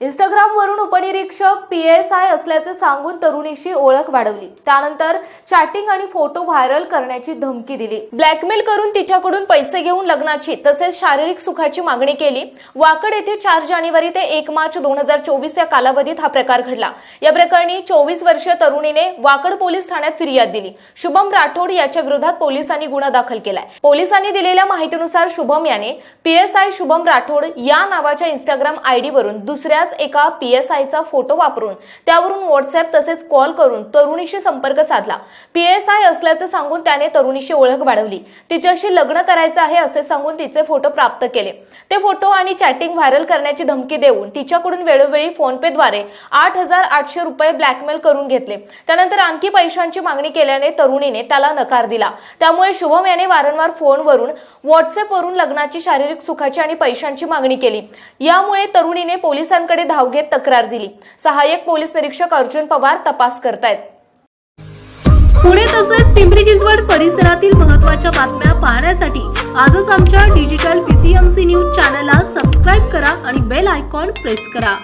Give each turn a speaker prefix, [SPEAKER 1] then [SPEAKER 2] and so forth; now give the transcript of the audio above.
[SPEAKER 1] इंस्टाग्रामवरून उपनिरीक्षक P S I असल्याचे सांगून तरुणीशी ओळख वाढवली. त्यानंतर चॅटिंग आणि फोटो व्हायरल करण्याची धमकी दिली. ब्लॅकमेल करून तिच्याकडून पैसे घेऊन लग्नाची तसेच शारीरिक सुखाची मागणी केली. वाकड येथे चार जानेवारी ते एक मार्च दोन हजार चोवीस या कालावधीत हा प्रकार घडला. या प्रकरणी चोवीस वर्षीय तरुणीने वाकड पोलीस ठाण्यात फिर्याद दिली. शुभम राठोड याच्या विरोधात पोलिसांनी गुन्हा दाखल केलाय. पोलिसांनी दिलेल्या माहितीनुसार शुभम याने पीएसआय शुभम राठोड या नावाच्या इंस्टाग्राम आयडी वरून दुसऱ्याच एका पीएसआयचा फोटो वापरून त्यावरून व्हॉट्सअप तसेच कॉल करून तरुणीशी संपर्क साधला. पीएसआय असल्याचं सांगून त्याने तरुणीशी ओळख वाढवली. तिच्याशी लग्न करायचं आहे असे सांगून तिचे फोटो प्राप्त केले. ते फोटो आणि चॅटिंग व्हायरल करण्याची धमकी देऊन तिच्याकडून वेळोवेळी फोनपेद्वारे आठ हजार आठशे रुपये ब्लॅकमेल करून घेतले. त्यानंतर आणखी पैशांची मागणी केल्याने तरुणीने त्याला नकार दिला. त्यामुळे शुभम याने वारंवार फोनवरून व्हॉट्सअपवरून लग्नाची शारीरिक सुखाची आणि पैशांची मागणी केली. यामुळे तरुणीने पोलिसांकडे पोलिसांकडे धाव घेत तक्रार दिली. सहाय्यक पोलीस निरीक्षक अर्जुन पवार तपास करतायत.
[SPEAKER 2] पुणे तसेच पिंपरी चिंचवड परिसरातील महत्त्वाच्या बातम्या पाहण्यासाठी आजच आमच्या डिजिटल पीसीएमसी न्यूज चॅनलला सबस्क्राईब करा आणि बेल आयकॉन प्रेस करा.